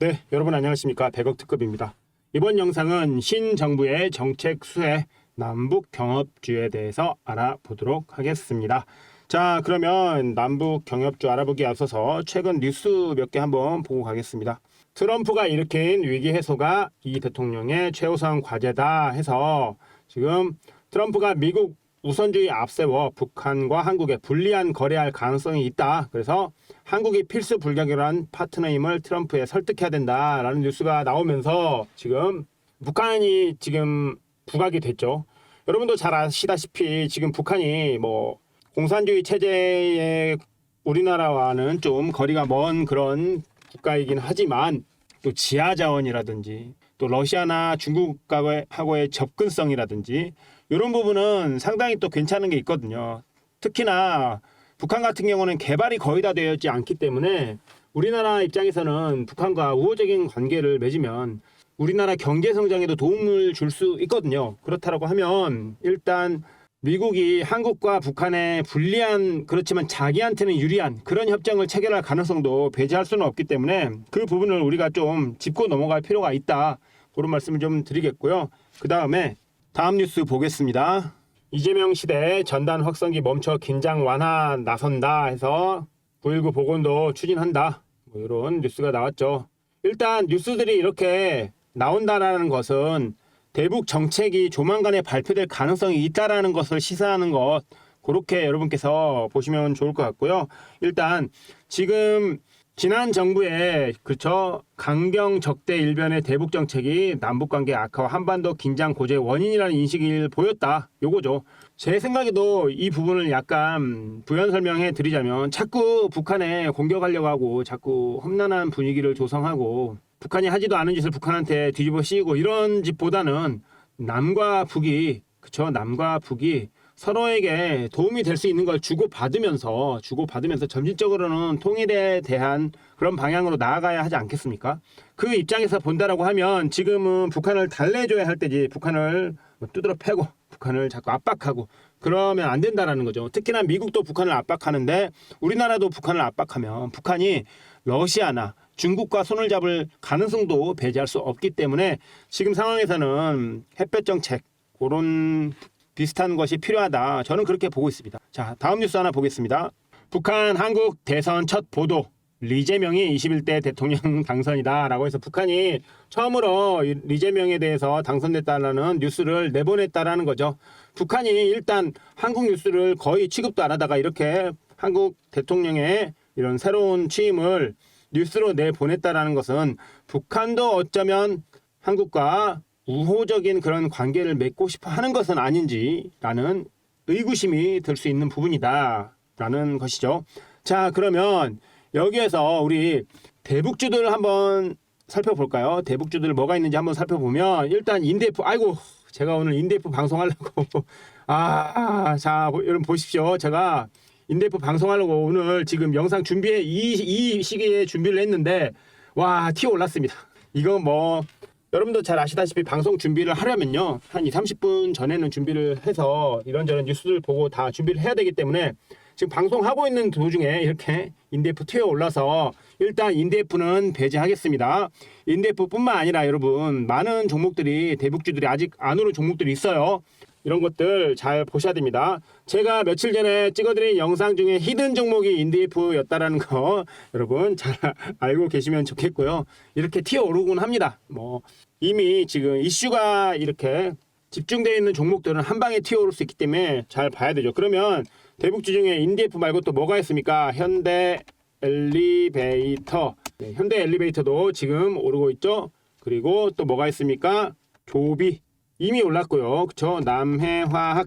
네, 여러분 안녕하십니까? 백억 특급입니다. 이번 영상은 신정부의 정책 수혜 남북 경협주에 대해서 알아보도록 하겠습니다. 자, 그러면 남북 경협주 알아보기 앞서서 최근 뉴스 몇 개 한번 보고 가겠습니다. 트럼프가 일으킨 위기 해소가 이 대통령의 최우선 과제다 해서 지금 트럼프가 미국 우선주의 앞세워 북한과 한국에 불리한 거래할 가능성이 있다. 그래서 한국이 필수 불가결한 파트너임을 트럼프에 설득해야 된다라는 뉴스가 나오면서 지금 북한이 지금 부각이 됐죠. 여러분도 잘 아시다시피 지금 북한이 뭐 공산주의 체제의 우리나라와는 좀 거리가 먼 그런 국가이긴 하지만 또 지하 자원이라든지 또 러시아나 중국하고의 접근성이라든지 이런 부분은 상당히 또 괜찮은 게 있거든요. 특히나 북한 같은 경우는 개발이 거의 다 되어 있지 않기 때문에 우리나라 입장에서는 북한과 우호적인 관계를 맺으면 우리나라 경제 성장에도 도움을 줄 수 있거든요. 그렇다고 하면 일단 미국이 한국과 북한에 불리한 그렇지만 자기한테는 유리한 그런 협정을 체결할 가능성도 배제할 수는 없기 때문에 그 부분을 우리가 좀 짚고 넘어갈 필요가 있다. 그런 말씀을 좀 드리겠고요. 그 다음에 다음 뉴스 보겠습니다. 이재명 시대 전단 확성기 멈춰 긴장 완화 나선다 해서 9.19 보건도 추진한다. 뭐 이런 뉴스가 나왔죠. 일단 뉴스들이 이렇게 나온다라는 것은 대북 정책이 조만간에 발표될 가능성이 있다라는 것을 시사하는 것 그렇게 여러분께서 보시면 좋을 것 같고요. 일단 지금 지난 정부의 그렇죠 강경 적대 일변의 대북 정책이 남북 관계 악화와 한반도 긴장 고조의 원인이라는 인식을 보였다. 요거죠. 제 생각에도 이 부분을 약간 부연 설명해 드리자면 자꾸 북한에 공격하려고 하고 자꾸 험난한 분위기를 조성하고 북한이 하지도 않은 짓을 북한한테 뒤집어 씌우고 이런 짓보다는 남과 북이 그쵸 남과 북이 서로에게 도움이 될 수 있는 걸 주고 받으면서 주고 받으면서 점진적으로는 통일에 대한 그런 방향으로 나아가야 하지 않겠습니까? 그 입장에서 본다라고 하면 지금은 북한을 달래줘야 할 때지 북한을 뭐 두드러 패고 북한을 자꾸 압박하고 그러면 안 된다라는 거죠. 특히나 미국도 북한을 압박하는데 우리나라도 북한을 압박하면 북한이 러시아나 중국과 손을 잡을 가능성도 배제할 수 없기 때문에 지금 상황에서는 햇볕 정책 그런 비슷한 것이 필요하다. 저는 그렇게 보고 있습니다. 자, 다음 뉴스 하나 보겠습니다. 북한 한국 대선 첫 보도. 리재명이 21대 대통령 당선이다라고 해서 북한이 처음으로 이 리재명에 대해서 당선됐다는 뉴스를 내보냈다라는 거죠. 북한이 일단 한국 뉴스를 거의 취급도 안 하다가 이렇게 한국 대통령의 이런 새로운 취임을 뉴스로 내보냈다라는 것은 북한도 어쩌면 한국과 우호적인 그런 관계를 맺고 싶어 하는 것은 아닌지라는 의구심이 들 수 있는 부분이다라는 것이죠. 자, 그러면 여기에서 우리 대북주들을 한번 살펴볼까요? 대북주들 뭐가 있는지 한번 살펴보면 일단 인대프 아이고 제가 오늘 인대프 방송하려고 아, 자, 여러분 보십시오. 제가 인대프 방송하려고 오늘 지금 영상 준비해 이, 이 시기에 준비를 했는데 와, 튀어 올랐습니다. 이거 뭐 여러분도 잘 아시다시피 방송 준비를 하려면요. 한 2, 30분 전에는 준비를 해서 이런저런 뉴스를 보고 다 준비를 해야 되기 때문에 지금 방송하고 있는 도중에 이렇게 인데프 튀어 올라서 일단 인데프는 배제하겠습니다. 인데프뿐만 아니라 여러분 많은 종목들이 대북주들이 아직 안 오른 종목들이 있어요. 이런 것들 잘 보셔야 됩니다. 제가 며칠 전에 찍어드린 영상 중에 히든 종목이 인디프였다라는 거 여러분 잘 알고 계시면 좋겠고요. 이렇게 튀어 오르곤 합니다. 뭐 이미 지금 이슈가 이렇게 집중되어 있는 종목들은 한 방에 튀어 오를 수 있기 때문에 잘 봐야 되죠. 그러면 대북주 중에 인디프 말고 또 뭐가 있습니까? 현대 엘리베이터. 네, 현대 엘리베이터도 지금 오르고 있죠. 그리고 또 뭐가 있습니까? 조비 이미 올랐고요. 그렇죠? 남해화학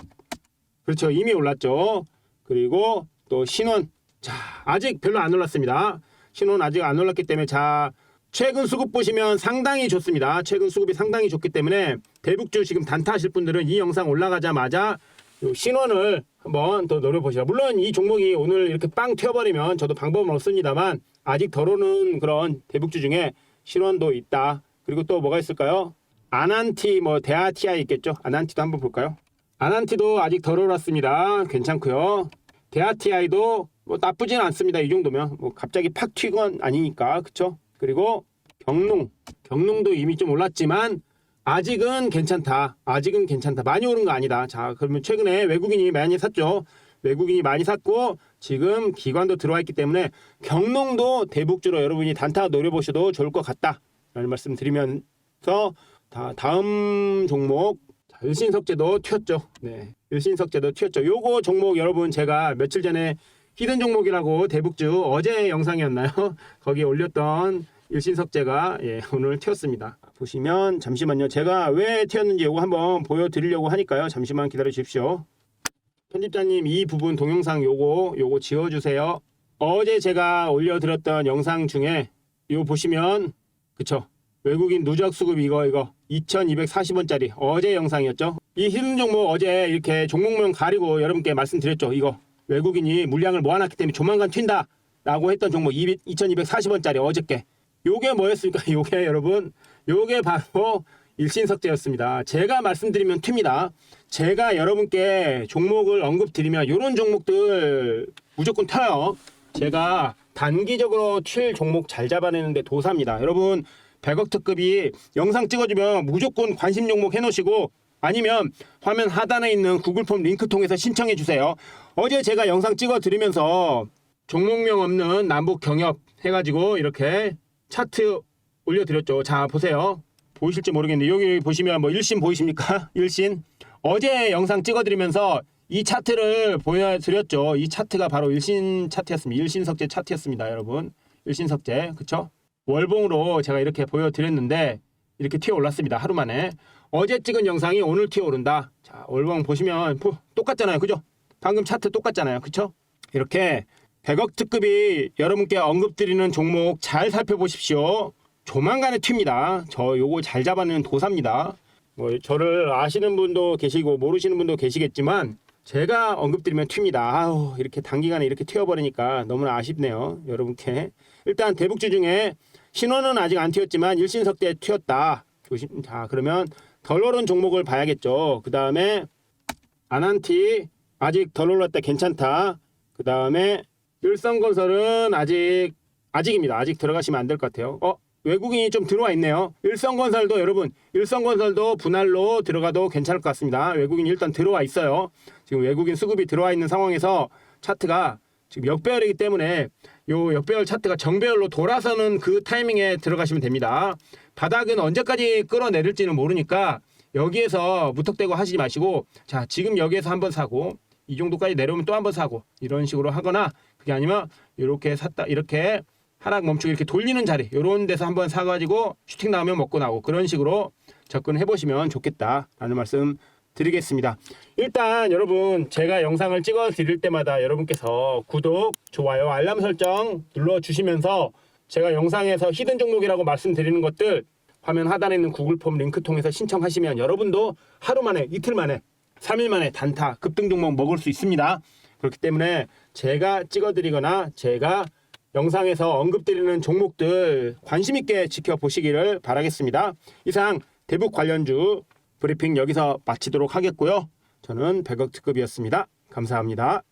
그렇죠. 이미 올랐죠. 그리고 또 신원 자 아직 별로 안 올랐습니다. 신원 아직 안 올랐기 때문에 자 최근 수급 보시면 상당히 좋습니다. 최근 수급이 상당히 좋기 때문에 대북주 지금 단타하실 분들은 이 영상 올라가자마자 요 신원을 한번 더 노려보시라. 물론 이 종목이 오늘 이렇게 빵 튀어버리면 저도 방법은 없습니다만 아직 덜 오는 그런 대북주 중에 신원도 있다. 그리고 또 뭐가 있을까요? 아난티 뭐 데아티아 있겠죠. 아난티도 한번 볼까요? 아난티도 아직 덜 올랐습니다. 괜찮고요. 데아티아이도 뭐 나쁘진 않습니다. 이 정도면 뭐 갑자기 팍 튀건 아니니까 그쵸? 그리고 경농 경농도 이미 좀 올랐지만 아직은 괜찮다. 아직은 괜찮다. 많이 오른 거 아니다. 자, 그러면 최근에 외국인이 많이 샀죠. 외국인이 많이 샀고 지금 기관도 들어와 있기 때문에 경농도 대북주로 여러분이 단타 노려보셔도 좋을 것 같다. 라는 말씀 드리면서 다, 다음 종목 자, 일신석제도 튀었죠. 네. 일신석제도 튀었죠. 요거 종목 여러분 제가 며칠 전에 히든 종목이라고 대북주 어제 영상이었나요? 거기에 올렸던 일신석제가 예, 오늘 튀었습니다. 보시면 잠시만요. 제가 왜 튀었는지 요거 한번 보여드리려고 하니까요. 잠시만 기다려 주십시오. 편집자님 이 부분 동영상 요거 요거 지워주세요. 어제 제가 올려드렸던 영상 중에 요 보시면 그쵸 외국인 누적 수급 이거 이거 2240원짜리 어제 영상이었죠. 이 히든 종목 어제 이렇게 종목명 가리고 여러분께 말씀드렸죠. 이거 외국인이 물량을 모아놨기 때문에 조만간 튄다 라고 했던 종목 2240원짜리 어저께 요게 뭐였습니까? 요게 여러분 요게 바로 일신석제였습니다. 제가 말씀드리면 튑니다. 제가 여러분께 종목을 언급드리면 요런 종목들 무조건 튀어요. 제가 단기적으로 튈 종목 잘 잡아내는데 도사입니다. 여러분 100억 특급이 영상 찍어주면 무조건 관심 종목 해놓으시고 아니면 화면 하단에 있는 구글 폼 링크 통해서 신청해 주세요. 어제 제가 영상 찍어 드리면서 종목명 없는 남북 경협 해가지고 이렇게 차트 올려드렸죠. 자 보세요. 보이실지 모르겠는데 여기 보시면 뭐 일신 보이십니까? 일신 어제 영상 찍어드리면서 이 차트를 보여드렸죠. 이 차트가 바로 일신 차트였습니다. 일신석제 차트였습니다, 여러분. 일신석제 그쵸? 월봉으로 제가 이렇게 보여드렸는데 이렇게 튀어 올랐습니다. 하루 만에 어제 찍은 영상이 오늘 튀어 오른다. 자 월봉 보시면 보- 똑같잖아요, 그죠? 방금 차트 똑같잖아요, 그쵸? 이렇게 100억 특급이 여러분께 언급드리는 종목 잘 살펴보십시오. 조만간에 튑니다. 저 요거 잘 잡아내는 도사입니다. 뭐 저를 아시는 분도 계시고 모르시는 분도 계시겠지만 제가 언급드리면 튑니다. 아우 이렇게 단기간에 이렇게 튀어버리니까 너무나 아쉽네요. 여러분께 일단 대북주 중에 신원은 아직 안 튀었지만 일신석대 튀었다. 조심. 자 그러면 덜 오른 종목을 봐야겠죠. 그 다음에 아난티 아직 덜 올랐다 괜찮다. 그 다음에 일성건설은 아직 아직입니다. 아직 들어가시면 안 될 것 같아요. 어 외국인이 좀 들어와 있네요. 일성건설도 여러분 일성건설도 분할로 들어가도 괜찮을 것 같습니다. 외국인이 일단 들어와 있어요. 지금 외국인 수급이 들어와 있는 상황에서 차트가 지금 역배열이기 때문에 요 역배열 차트가 정배열로 돌아서는 그 타이밍에 들어가시면 됩니다. 바닥은 언제까지 끌어내릴지는 모르니까 여기에서 무턱대고 하시지 마시고 자 지금 여기에서 한 번 사고 이 정도까지 내려오면 또 한 번 사고 이런 식으로 하거나 그게 아니면 이렇게 샀다 이렇게 하락 멈추고 이렇게 돌리는 자리 이런 데서 한번 사가지고 슈팅 나오면 먹고 나오고 그런 식으로 접근해 보시면 좋겠다라는 말씀 드리겠습니다. 일단 여러분 제가 영상을 찍어 드릴 때마다 여러분께서 구독, 좋아요, 알람 설정 눌러 주시면서 제가 영상에서 히든 종목이라고 말씀드리는 것들 화면 하단에 있는 구글 폼 링크 통해서 신청하시면 여러분도 하루 만에 이틀 만에 3일 만에 단타 급등 종목 먹을 수 있습니다. 그렇기 때문에 제가 찍어드리거나 제가 영상에서 언급드리는 종목들 관심 있게 지켜보시기를 바라겠습니다. 이상 대북 관련주 브리핑 여기서 마치도록 하겠고요. 저는 100억 특급이었습니다. 감사합니다.